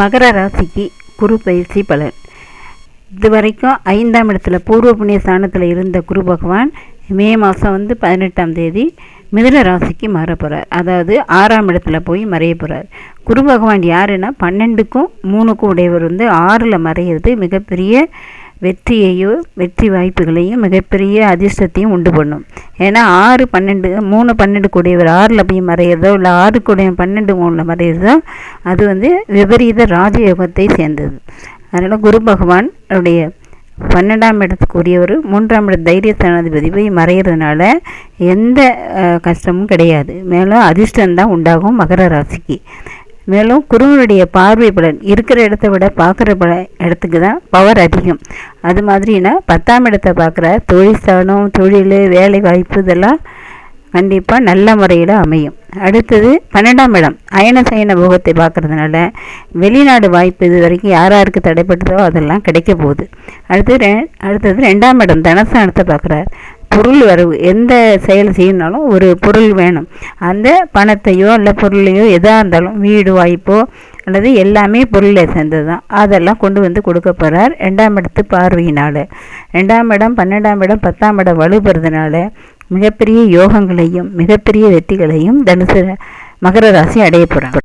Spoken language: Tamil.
மகர ராசிக்கு குரு பயிற்சி பலன். இது வரைக்கும் ஐந்தாம் இடத்துல பூர்வ புண்ணிய ஸ்தானத்தில் இருந்த குரு பகவான் மே மாதம் வந்து பதினெட்டாம் தேதி மிதுன ராசிக்கு மாற போகிறார் அதாவது ஆறாம் இடத்துல போய் மறைய போகிறார் குரு பகவான் யாருன்னா பன்னெண்டுக்கும் மூணுக்கும் உடையவர் வந்து ஆறில் மறையிறது மிகப்பெரிய வெற்றியையோ வெற்றி வாய்ப்புகளையும் மிகப்பெரிய அதிர்ஷ்டத்தையும் உண்டு பண்ணும். ஏன்னா ஆறு பன்னெண்டு மூணு பன்னெண்டு கூடியவர் ஆறில் போய் மறையிறதோ இல்லை ஆறு கூடிய பன்னெண்டு மூணில் மறையிறதோ அது வந்து விபரீத ராஜயோகத்தை சேர்ந்தது. அதனால் குரு பகவான் அவருடைய பன்னெண்டாம் இடத்துக்கு உரியவர் மூன்றாம் இட தைரிய ஸ்தானாதிபதி போய் மறைகிறதுனால எந்த கஷ்டமும் கிடையாது. மேலும் அதிர்ஷ்டம்தான் உண்டாகும் மகர ராசிக்கு. மேலும் குருவனுடைய பார்வை பலன் இருக்கிற இடத்த விட பார்க்குற பல இடத்துக்கு தான் பவர் அதிகம். அது மாதிரினா பத்தாம் இடத்தை பார்க்குற தொழிற்சானம் தொழில் வேலை வாய்ப்பு இதெல்லாம் கண்டிப்பாக நல்ல முறையில் அமையும். அடுத்தது பன்னெண்டாம் இடம் அயன சயன போகத்தை பார்க்குறதுனால வெளிநாடு வாய்ப்பு இது வரைக்கும் யார் யாருக்கு தடைப்பட்டதோ அதெல்லாம் கிடைக்க போகுது. அடுத்து ரெ அடுத்தது ரெண்டாம் இடம் தனஸ்தானத்தை பார்க்குறார். பொருள் வரவு எந்த செயல் செய்யணும்னாலும் ஒரு பொருள் வேணும். அந்த பணத்தையோ இல்லை பொருளையோ எதாக இருந்தாலும் வீடு வாய்ப்போ அல்லது எல்லாமே பொருளை சேர்ந்தது தான் அதெல்லாம் கொண்டு வந்து கொடுக்க போகிறார் ரெண்டாம் இடத்து பார்வையினால். ரெண்டாம் இடம் பன்னெண்டாம் இடம் பத்தாம் இடம் வலுப்பெறதுனால மிகப்பெரிய யோகங்களையும் மிகப்பெரிய வெற்றிகளையும் தனுசு மகர ராசி அடைய போகிறாங்க